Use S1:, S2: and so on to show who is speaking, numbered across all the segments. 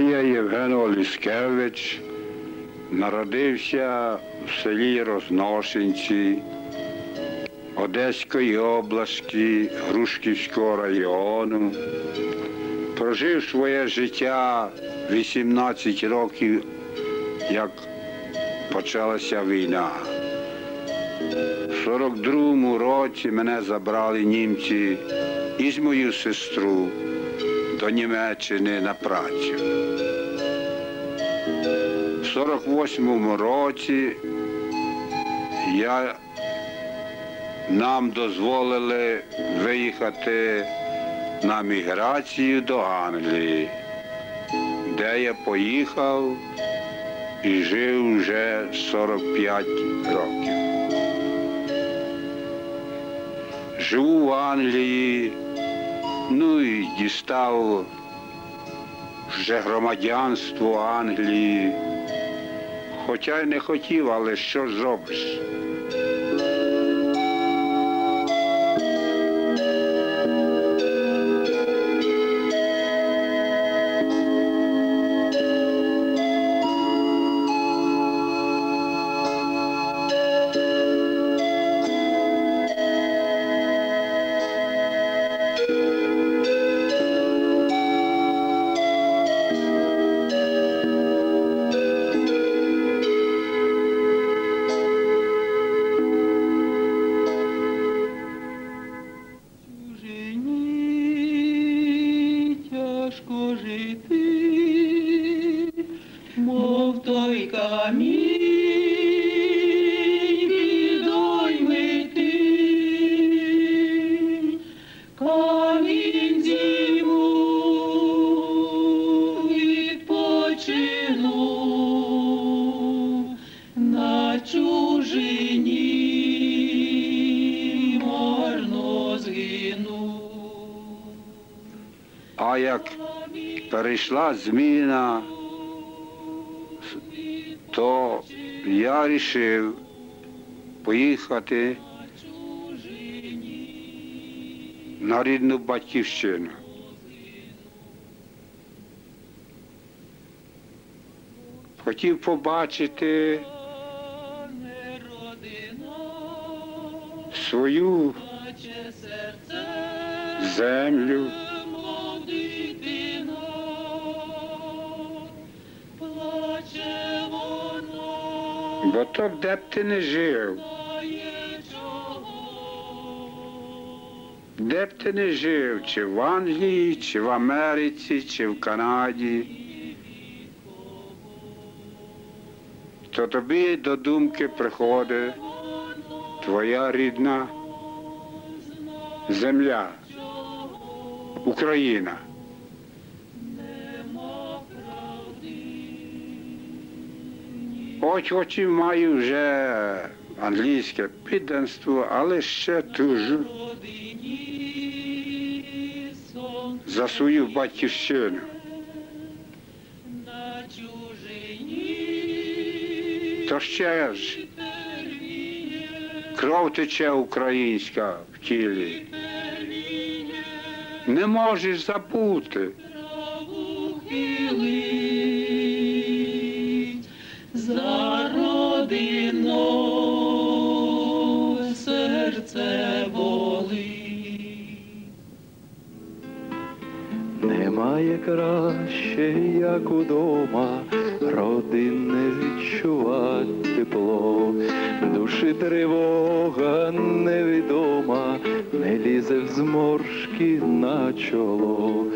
S1: Я Євген Оліскевич, народився в селі Розношенці Одеської області, Грушківського району. Прожив своє життя 18 років, як почалася війна. У 42-му році мене забрали німці із мою сестру до Німеччини на працю. В 48-му році я, нам дозволили виїхати на міграцію до Англії, де я поїхав і жив вже 45 років. Живу в Англії, ну і дістав вже громадянство Англії. Хоча й не хотів, але що зробиш?
S2: Мов той камінь бідой мити. Камінь зиму відпочину на чужині марно згину.
S1: А як перейшла зміна, то я вирішив поїхати на рідну батьківщину. Хотів побачити свою землю, бо то б де б ти не жив, де б ти не жив, чи в Англії, чи в Америці, чи в Канаді. То тобі до думки приходить твоя рідна земля, Україна. Хоч хоч і маю вже англійське підданство, але ще тужу за свою батьківщину. То ще ж кров тече українська в тілі. Не можеш забути.
S2: За родину серце болить.
S3: Немає краще, як удома, родинне відчувать тепло, душі тривога невідома, не лізе в зморшки на чоло.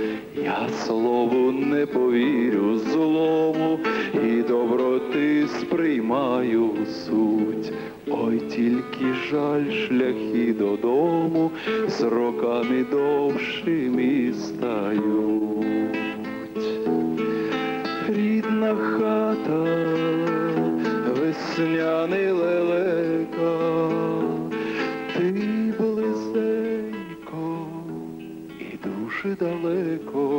S3: Я слову не повірю злому, кожну суть, ой тільки жаль шляхи додому, з роками довшими стають. Рідна хата, весняний лелека, ти близенько і дуже далеко.